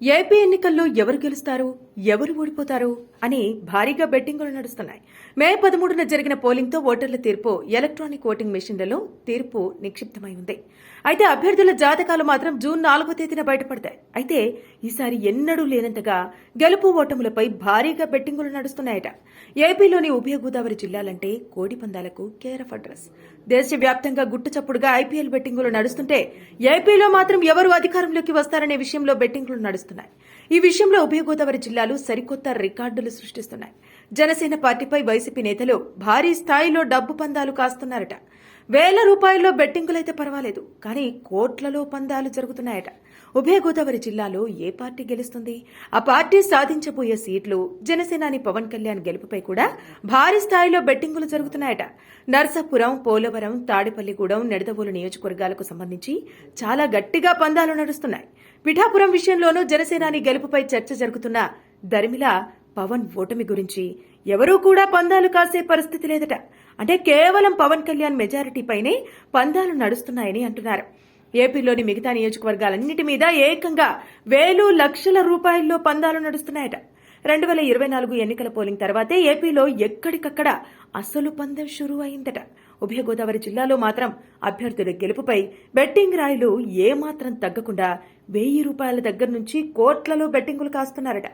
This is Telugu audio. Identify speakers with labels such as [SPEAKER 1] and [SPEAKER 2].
[SPEAKER 1] ఏపీ ఎన్నికల్లో ఎవరు గెలుస్తారు ఎవరు ఓడిపోతారు అని భారీగా బెట్టింగులు నడుస్తున్నాయి. మే పదమూడున జరిగిన పోలింగ్తో ఓటర్ల తీర్పు ఎలక్ట్రానిక్ ఓటింగ్ మెషిన్లలో తీర్పు నిక్షిప్తమై ఉంది. అయితే అభ్యర్థుల జాతకాలు మాత్రం జూన్ నాలుగో తేదీన బయటపడతాయి. అయితే ఈసారి ఎన్నడూ లేనంతగా గెలుపు ఓటములపై భారీగా బెట్టింగులు నడుస్తున్నాయట. ఏపీలోని ఉభయ గోదావరి జిల్లాలంటే కోడి పందాలకు కేర్ ఆఫ్ అడ్రస్. దేశవ్యాప్తంగా గుట్టుచప్పుడుగా ఐపీఎల్ బెట్టింగులు నడుస్తుంటే ఏపీలో మాత్రం ఎవరు అధికారంలోకి వస్తారనే విషయంలో బెట్టింగులు నడుస్తున్నాయి. ఈ విషయంలో ఉభయ గోదావరి జిల్లాలు సరికొత్త రికార్డులు సృష్టిస్తున్నాయి. జనసేన పార్టీపై వైసీపీ నేతలు భారీ స్థాయిలో డబ్బు పందాలు కాస్తున్నారట. వేల రూపాయల్లో బెట్టింగులైతే పర్వాలేదు కానీ కోట్లలో పందాలు జరుగుతున్నాయట. ఉభయ గోదావరి జిల్లాలో ఏ పార్టీ గెలుస్తుంది? ఆ పార్టీ సాధించబోయే సీట్లు జనసేనాని పవన్ కళ్యాణ్ గెలుపుపై కూడా భారీ స్థాయిలో బెట్టింగులు జరుగుతున్నాయట. నర్సాపురం పోలవరం తాడిపల్లిగూడెం నెడదవోలు నియోజకవర్గాలకు సంబంధించి చాలా గట్టిగా పందాలు నడుస్తున్నాయి. పిఠాపురం విషయంలోనూ జనసేనాని గెలుపుపై చర్చ జరుగుతున్న దరిమిలా పవన్ ఓటమి గురించి ఎవరూ కూడా పందాలు కాసే పరిస్థితి లేదట. అంటే కేవలం పవన్ కళ్యాణ్ మెజారిటీపైనే పందాలు నడుస్తున్నాయని అంటున్నారు. ఏపీలోని మిగతా నియోజకవర్గాలన్నిటి మీద ఏకంగా వేలు లక్షల రూపాయల్లో పందాలు నడుస్తున్నాయట. రెండు వేల ఇరవై నాలుగు ఎన్నికల పోలింగ్ తర్వాతే ఏపీలో ఎక్కడికక్కడ అసలు పందెం షురూ అయిందట. ఉభయ గోదావరి జిల్లాలో మాత్రం అభ్యర్థుల గెలుపుపై బెట్టింగ్ రాయిలు ఏమాత్రం తగ్గకుండా వెయ్యి రూపాయల దగ్గర నుంచి కోట్లలో బెట్టింగులు కాస్తున్నారట.